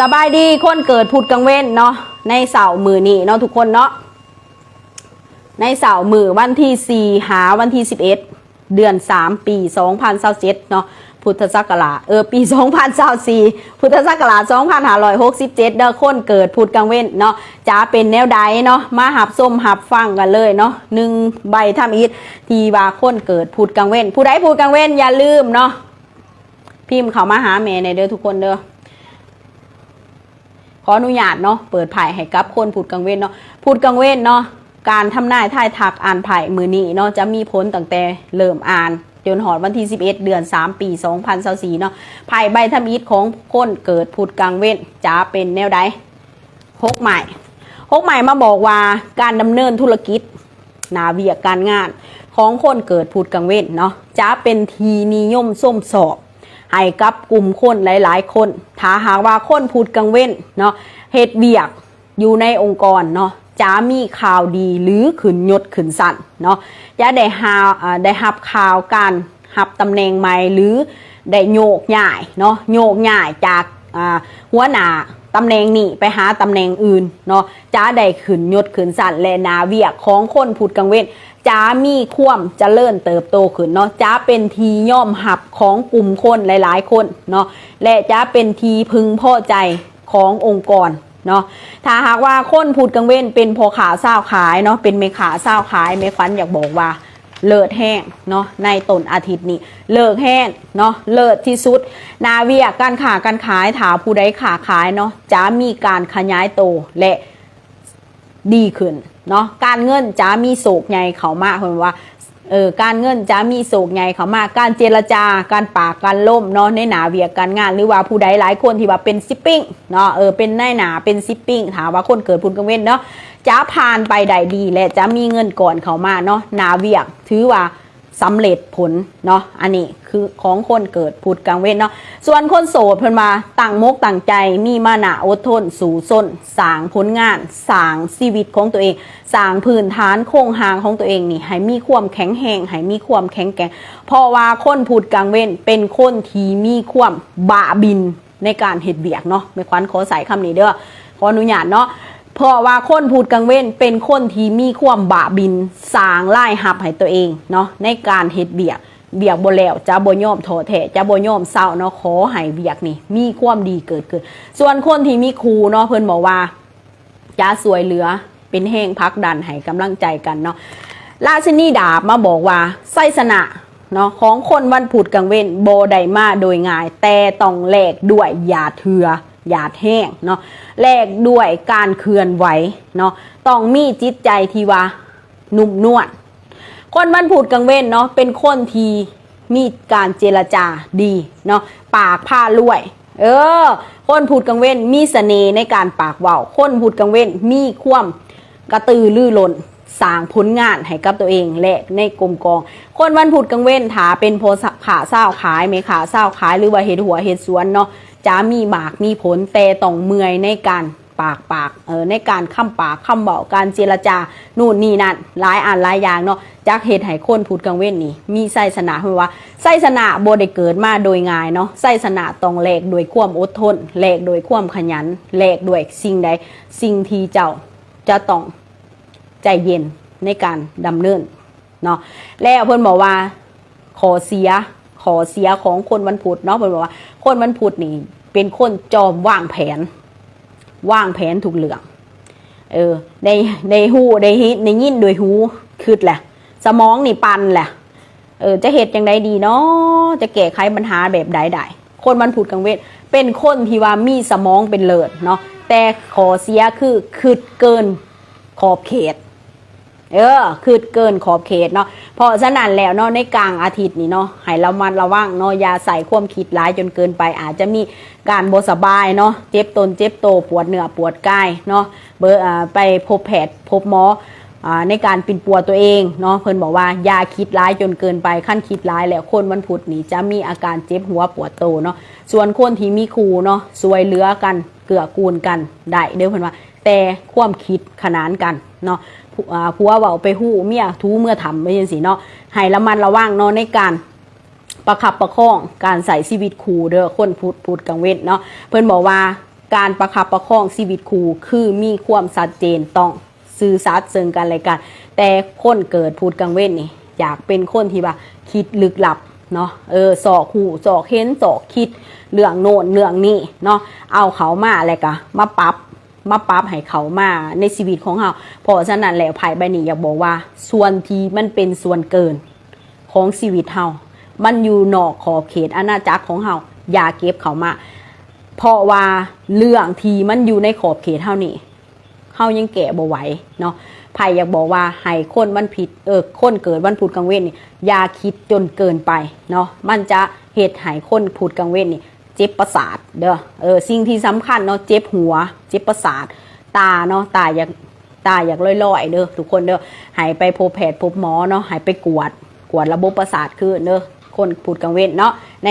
สบายดีคนเกิดพุธกลางเว้นเนาะในเสาร์มือนี้เนาะทุกคนเนาะในเสาร์มือวันที่ 4 หาวันที่ 11 เดือน 3 ปี 2027เนาะพุทธศักราชเออปี 2024พุทธศักราช2567 เด้อคนเกิดพุธกลางเว้นเนาะจะเป็นแนวใดเนาะมาหับส้มหับฟังกันเลยเนาะหนึ่งใบทำอิฐทีว่าคนเกิดพุธกลางเว้น ผู้ใดพุธกลางเว้นอย่าลืมเนาะพิมพ์เขามาหาแม่ในเด้อทุกคนเด้อ ออนุญาตเนาะเปิดไผ่ให้กับคนพูดกังเว้นเนาะพูดกังเว้นเนาะการทำนายทายทักอ่านไผ่มือนี้เนาะจะมีผลตั้งแต่เริ่มอ่านจนหอดวันที่ 11 เดือน 3 ปี 2024เนาะไผ่ใบทำอิฐของคนเกิดพูดกังเว้นจะเป็นแนวใดหกใหม่หกใหม่มาบอกว่าการดำเนินธุรกิจนาเวียกการงานของคนเกิดพูดกังเว้นเนาะจะเป็นทีนิยมส้มสอบ ให้กับกลุ่มคนหลายๆ คนถ้าหากว่าคนพูดกังเว้นเนาะเหตุเบียกอยู่ในองค์กรเนาะจะมีข่าวดีหรือขืนยศขืนสั่นเนาะจะได้หาได้หับข่าวการหับตำแหน่งใหม่หรือได้โยกย้ายเนาะโยกย้ายจากหัวหน้าตำแหน่งนี้ไปหาตำแหน่งอื่นเนาะจะได้ขืนยศขืนสั่นและหนาเวียกของคนพูดกังเว้น จะมีความเจริญเติบโตขึ้นเนาะจะเป็นทีย่อมหับของกลุ่มคนหลายๆ คนเนาะและจะเป็นทีพึงพอใจขององค์กรเนาะถ้าหากว่าคนพูดกังเว้นเป็นพอขาเศร้าขายเนาะเป็นเมขาเศร้าขายเมฟันอยากบอกว่า เลิศแห้งเนาะในต้นอาทิตย์นี้เลิกแห้งเนาะเลิศที่สุด นาเวียการขาการขายถาผู้ใดขาขายเนาะจะมีการขยายโตและ ดีขึ้นเนาะการเงินจะมีโศกใหญ่เขามากคนว่าเออการเงินจะมีโศกใหญ่เขามากการเจรจาการปากการล่มเนาะในหนาเวียกการงาน หรือว่าผู้ใดหลายคนที่ว่าเป็นซิปปิ้งเนาะเออเป็นในหนาเป็นซิปปิ้งถามว่าคนเกิดพุนกังเว้นเนาะจะผ่านไปได้ดีและจะมีเงินก่อนเขามาเนาะหนาเวียกถือว่า สำเร็จผลเนาะอันนี้คือของคนเกิดพุดกลางเว้นเนาะส่วนคนโสดเพิ่นมาตั้งมกตั้งใจมีมานะอดทน สู่ส้นสางผลงานสางชีวิตของตัวเองสางพื้นฐานโครงหางของตัวเองนี่ให้มีความแข็งแรงให้มีความแข็งแกร่งเพราะว่าคนพูดกลางเว้นเป็นคนที่มีความบาบินในการเฮ็ดเบียกเนาะไม่ควันขอใส่คำนี้เด้อขออนุญาตเนาะ เพราะว่าคนพูดกังเว้นเป็นคนที่มีความบาบินสางไล่หับให้ตัวเองเนาะในการเฮ็ดเบียกเบียกบ่แล้วจะบ่ยอมโทษแท้จะบ่ยอมเศร้าเนาะขอให้เบียกนี่มีความดีเกิดขึ้น ส่วนคนที่มีครูเนาะเพิ่นบอกว่าจะสวยเหลือเป็นแห้งพักดันให้กำลังใจกันเนาะราชินีดาบมาบอกว่าไสสนะเนาะของคนวันพุธกังเว้นโบไดมาโดยง่าย แต่ต้องแลกด้วยยาเถือ หยาดแห้งเนาะแลกด้วยการเคลื่อนไหวเนาะต้องมีจิตใจที่ว่านุ่มนวลคนวันพูดกังเว้นเนาะเป็นคนทีมีการเจรจาดีเนาะปากผ้าลวย เออ คนพูดกังเว้นมีเสน่ห์ในการปากเว้าคนพูดกังเว้นมีความกระตือรือร้นสร้างผลงานให้กับตัวเองและในกลมกอง คนวันพุธกังเว้นถาเป็นโพสขาเศร้าขายไหมขาเศร้าขายหรือว่าเห็ดหัวเห็ดสวนเนาะ จะมีหมากมีผลแต่ต้องเมื่อยในการปากปากเออในการค้ำปากค้ำเบาการเจรจานู่นนี่นั่นหลายอ่านหลายอย่างเนาะจากเหตุให้คนพูดกังเว้นนี่มีไส้สนาเพราะว่าไส้สนาโบได้เกิดมาโดยง่ายเนาะไส้สนาต้องแลกโดยความอดทนแลกโดยความขยันแลกด้วยสิ่งใดสิ่งที่เจ้าจะต้องใจเย็นในการดำเนินเนาะแล้วเพิ่นบอกว่าขอเสียขอเสียของคนวันพุธเนาะเพิ่นบอกว่า คนวันพุธนี่ เป็นคนจอมวางแผน วางแผนถูกเรื่อง เออในในหูในฮิตในยินโดยหูคืดแหละ สมองนี่ปันแหละ เออ จะเหตุอยังไงดีเนาะจะแก้ไขปัญหาแบบใดได้คนวันพุธกลางเวทเป็นคนที่ว่ามีสมองเป็นเลิศเนาะแต่ขอเสียคือคืดเกินขอบเขต เออคือเกินขอบเขตเนาะเพราะฉะนั้นแล้วเนาะในกลางอาทิตย์นี่เนาะให้เรามันระวังเนาะอย่าใส่ความคิดร้ายจนเกินไป อาจจะมีการบสบายเนาะเจ็บตนเจ็บโตปวดเหนือปวดกายเนาะเบอร์ไปพบแพทย์พบหมอในการปินปัวตัวเองเนาะเพิ่นบอกว่าอย่าคิดร้ายจนเกินไปขั้นคิดร้ายแล้วคนวันพุธนี่จะมีอาการเจ็บหัวปวดโตเนาะส่วนคนที่มีครูเนาะสวยเหลือกันเกื้อกูลกันได้เด้อเพิ่นว่าแต่ความคิดขนานกันเนาะ ผัวอ่าผัวเบาไปหู้เมียทูเมื่อทำไม่ใช่สิเนาะให้ละมันระว่างเนาะในการประคับประคองการใส่ชีวิตครูเด้อคนพูดพูดกังเวทเนาะเพิ่นบอกว่าการประคับประคองชีวิตครูคือมีความชัดเจนต้องสื่อสัตย์ซึ่งกันและกัน แต่คนเกิดพูดกลางเว้นนี่อยากเป็นคนที่ว่าคิดลึกลับเนาะเออสอกหูสอกเห็นสอกคิดเรื่องโน่นเรื่องนี้เนาะเอาเขามาอะไรกะมาปรับ มาปรับให้เขามาในชีวิตของเราเพราะฉะนั้นแล้วไพ่ใบนี้อยากบอกว่า ส่วนที่มันเป็นส่วนเกินของชีวิตเฮามันอยู่นอกขอบเขตอาณาจักรของเฮาอย่าเก็บเขามา เพราะว่าเรื่องที่มันอยู่ในขอบเขตเท่านี้เฮายังแก่บ่ไหวเนาะไผ่อยากบอกว่าให้คนวันผิดเออคนเกิดวันพุธกลางเว้นนี่อย่าคิดจนเกินไปเนาะมันจะเหตุให้คนพุธกลางเว้นนี่ เจ็บประสาทเด้อเออสิ่งที่สำคัญเนาะเจ็บหัว เจ็บประสาท ตาเนาะตาอยากตาอยากลอยๆเด้อทุกคนเด้อให้ไปพบแพทย์พบหมอเนาะให้ไปกวดกวดระบบประสาทคือเด้อคนพูดกังเว้นเนาะใน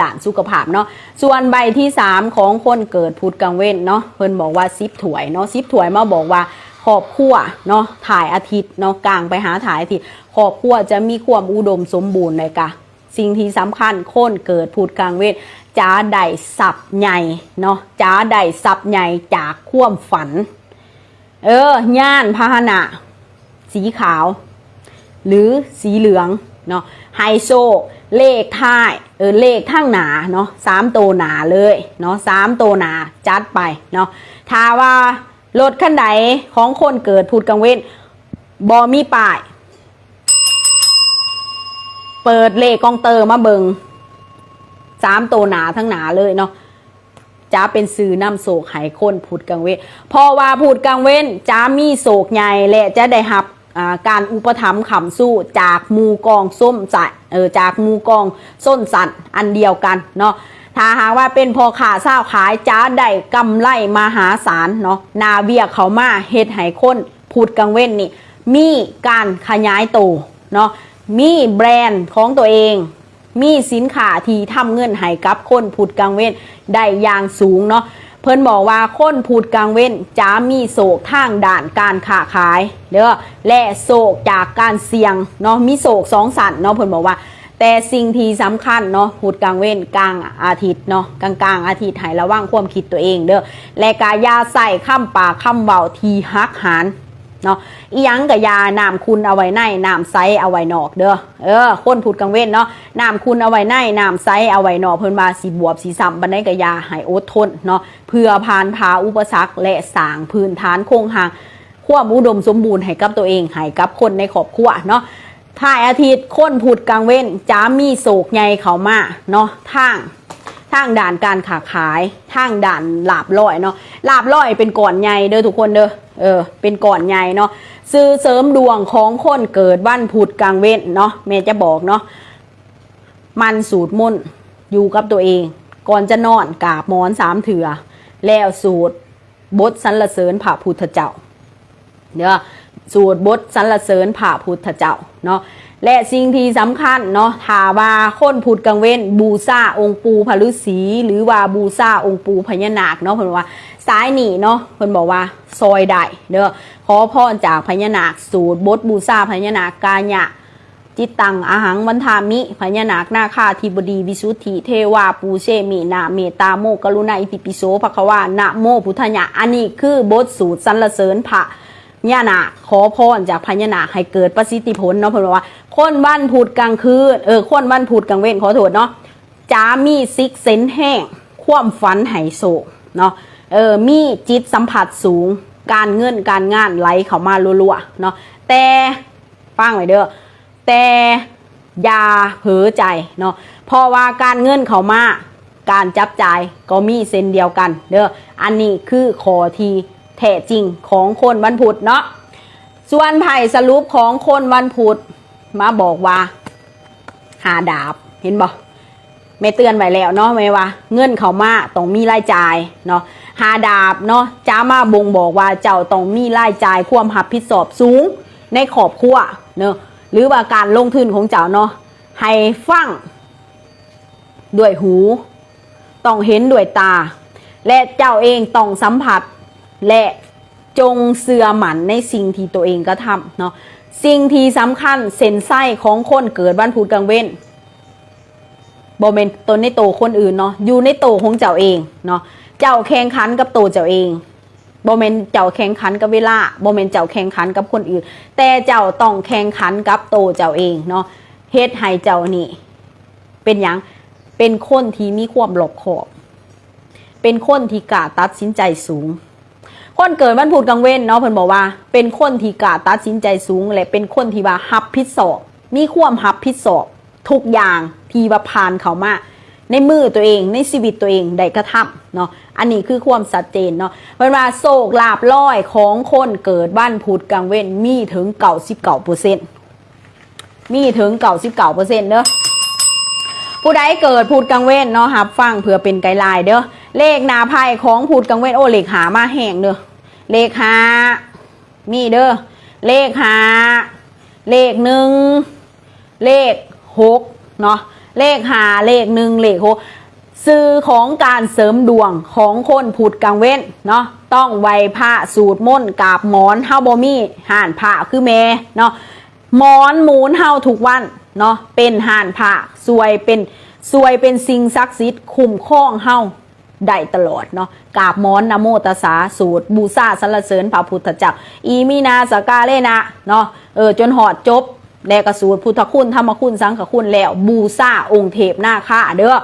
ด่านสุขภาพเนาะส่วนใบที่ 3 ของคนเกิดพูดกังเว้นเนาะเพิ่นบอกว่าซิปถวยเนาะซิปถวยมาบอกว่าขอบขั้วเนาะถ่ายอาทิตย์เนาะกลางไปหาถ่ายอาทิตย์ขอบขั้วจะมีความอุดมสมบูรณ์เลยกะสิ่งที่สำคัญคนเกิดพูดกลางเวท จ้าได้สับใหญ่เนาะจ้าได้สับใหญ่จากควมฝัน เออย่านพาหนะ สีขาว หรือสีเหลืองเนาะไฮโซเลขท้ายเออเลขทั้งหนาเนาะสามตัวหนาเลยเนาะสามตัวหนาจัดไปเนาะถ้าว่ารถคันใดของคนเกิดพูดกลางเว้นบอมีป้าย เปิดเลขกองเตอร์มาเบิง สามตัวหนาทั้งหนาเลยเนาะจ้าเป็นสื่อนำโศกไหคนพูดกังเวนพราะว่าพูดกังเว้นจ้ามีโศกใหญ่และจะได้รับการอุปถัมภ์ขำสู้จากมูกองส้มจัดเออจากมูกองส้นสันอันเดียวกันเนาะถ้าหากว่าเป็นพอขาเศร้าขายจ้าได้กำไรมหาศาลเนาะนาเวียเขามาเฮ็ดไหคนพูดกังเว้นนี่มีการขยายตัวเนาะมีแบรนด์ของตัวเอง มีสินค้าที่ทำเงินให้กับคนพูดกลางเว้นได้อย่างสูงเนาะเพิ่นบอกว่าคนพูดกลางเว้นจะมีโศกทางด่านการค้าขายเด้อและโศกจากการเสี่ยงเนาะมีโศกสองสันเนาะเพิ่นบอกว่าแต่สิ่งที่สำคัญเนาะพูดกลางเว้นกลางอาทิตย์เนาะกลางกลางอาทิตย์ให้ระวังความคิดตัวเองเด้อและกายาใส่คำปากคำเบาทีฮักหาน เนาะอียังกับยาน้ำคุณเอาไว้ในน้ำไซเอาไว้นอกเด้อเออคนพูดกังเว้นเนาะน้ำคุณเอาไว้ในน้ำไซเอาไว้นอกเพิ่นมาสีบวบสีซ้ำบันไดกับยาให้อดทนเนาะเพื่อผ่านพาอุปสรรคและสางพื้นฐานโครงหางควมอุดมสมบูรณ์ให้กับตัวเองให้กับคนในครอบครัวเนาะถ่ายอาทิตย์คนพูดกลางเว้นจะมีโศกใหญ่เขามาเนาะทาง ทางด่านการขาขายทางด่านลาบลอยเนาะลาบลอยเป็นก่อนใหญ่เด้อทุกคนเด้อเออเป็นก่อนใหญ่เนาะซื้อเสริมดวงของคนเกิดวันพุธกลางเว้นเนาะแม่จะบอกเนาะมันสูตรมุ่นอยู่กับตัวเอง ก่อนจะนอนกาบหมอนสามเถื่อแล้วสูตรบทสรรเสริญพระพุทธเจ้าเด้อสูตรบทสรรเสริญพระพุทธเจ้าเนาะ และสิ่งที่สำคัญเนาะถาว่าคนพูดกังเว้นบูซาองค์ปูพฤษีหรือว่าบูซาองค์ปูพญานาคเนาะเพิ่นว่าซ้ายหนีเนาะเพิ่นบอกว่าซอยได้เด้อขอพรจากพญานาคสูตรบทบูซาพญานาคกาญะจิตตังอาหังวันทามิพญานาคนาคาธิบดีวิสุทธิเทวาปูเชมินาเมตตาโมกรุณาอิติปิโสภควานะโมพุทธญะอันนี้คือบทสูตรสรรเสริญพระ ญานาคขอพรจากพญานาคให้เกิดประสิทธิผลเนาะเพิ่นบอกว่าคนวันพุธกลางคืนเออคนวันพุธกลางเว้นขอโทษเนาะจะมีซิกเซนแห้งความฝันไหโศกเนาะเออมีจิตสัมผัสสูง การเงินการงานไหลเข้ามารัวๆเนาะแต่ฟังไว้เด้อแต่อย่าเผลอใจเนาะเพราะว่าการเงินเขามาการจับจ่ายก็มีเส้นเดียวกันเด้ออันนี้คือขอที่ แท้จริงของคนวันพุธเนาะส่วนไผ่สรุปของคนวันพุธมาบอกว่า หาดาบเห็นบ่ไม่เตือนไว้แล้วเนาะไม่ว่า เงินเขามาต้องมีรายจ่ายเนาะหาดาบเนาะจ้ามาบ่งบอกว่าเจ้าต้องมีรายจ่ายความรับผิดชอบสูงในครอบครัวเนาะหรือว่าการลงทุนของเจ้าเนาะให้ฟังด้วยหู ต้องเห็นด้วยตา และเจ้าเองต้องสัมผัส และจงเสื่อหมันในสิ่งที่ตัวเองก็ทำเนาะสิ่งที่สำคัญเส้นไส้ของคนเกิดวันพุธกลางเว้นบอเมนตนในโตคนอื่นเนาะอยู่ในโตของเจ้าเองเนาะเจ้าแข่งขันกับโตเจ้าเองบ่แม่นเจ้าแข่งขันกับเวลาบ่แม่นเจ้าแข่งขันกับคนอื่น แต่เจ้าต้องแข่งขันกับโตเจ้าเองเนาะเฮ็ดให้เจ้านี่เป็นหยังเป็นคนที่มีความรอบคอบ เป็นคนที่กล้าตัดสินใจสูง คนเกิดวันพุธกลางเว้นเนาะเพิ่นบอกว่า เป็นคนที่กล้าตัดสินใจสูงและเป็นคนที่ว่ารับผิดชอบมีความรับผิดชอบทุกอย่างที่ว่าผ่านเขามาในมือตัวเองในชีวิตตัวเองได้กระทำเนาะอันนี้คือความชัดเจนเนาะเพิ่นว่าโศกลาบร้อยของคนเกิดวันพุธกลางเว้นมีถึง99%มีถึง99%เด้อผู้ใดเกิดพูดกังเว้นเนาะครับฟังเผื่อเป็นไกด์ไลน์เด้อ เลขหนาไพ่ของพูดกังเว้นโอเลขหามาแห่งเด้อเลขหามีเด้อเลขหาเลขหนึ่งเลขหกเนาะเลขหาเลขหนึ่งเลขหกซื้อของการเสริมดวงของคนพูดกังเว้นเนาะต้องไหวผ้าสูตรม่นกาบหมอนเฮาบอมี่ห่านผ้าคือแม่เนาะหมอนหมูนเฮาทุกวันเนาะเป็นห่านผ่าสวยเป็นสวยเป็นสิ่งศักดิ์สิทธิ์คุ้มครองเฮา ได้ตลอดเนาะกาบมอนนะโมตสาสูตร บูชาสรรเสริญพระพุทธเจ้าอีมีนาสกาเลนะเนาะเออจนหอดจบแล้วกสูตรพุทธคุณธรรมคุณสังฆคุณแล้วบูชาองค์เทพหน้าค่าเด้อ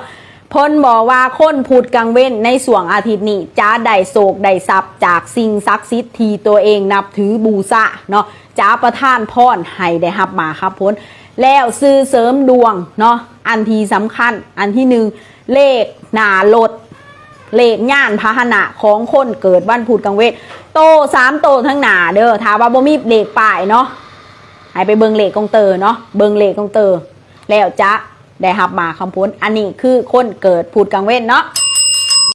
พ้นบอกว่าคนพูดกังเว้นในส่วงอาทิตย์นี้จะได้โศกได้ทรัพย์จากสิ่งศักดิ์สิทธิ์ที่ตัวเองนับถือบูชาเนาะจะประทานพรให้ได้รับมาครับพ้นแล้วซื้อเสริมดวงเนาะอันที่สำคัญอันที่หนึ่งเลขหนาลด เลขย่านพาหนะของคนเกิดวันพุธกลางเวทโตสามโตทั้งหนาเด้อถาว่าบ่มีเลขปลายเนาะให้ไปเบิงเลขกองเตอเนาะเบิงเลขกองเตอแล้วจะได้หับมาคำพ้นอันนี้คือคนเกิดพุธกลางเวทเนาะ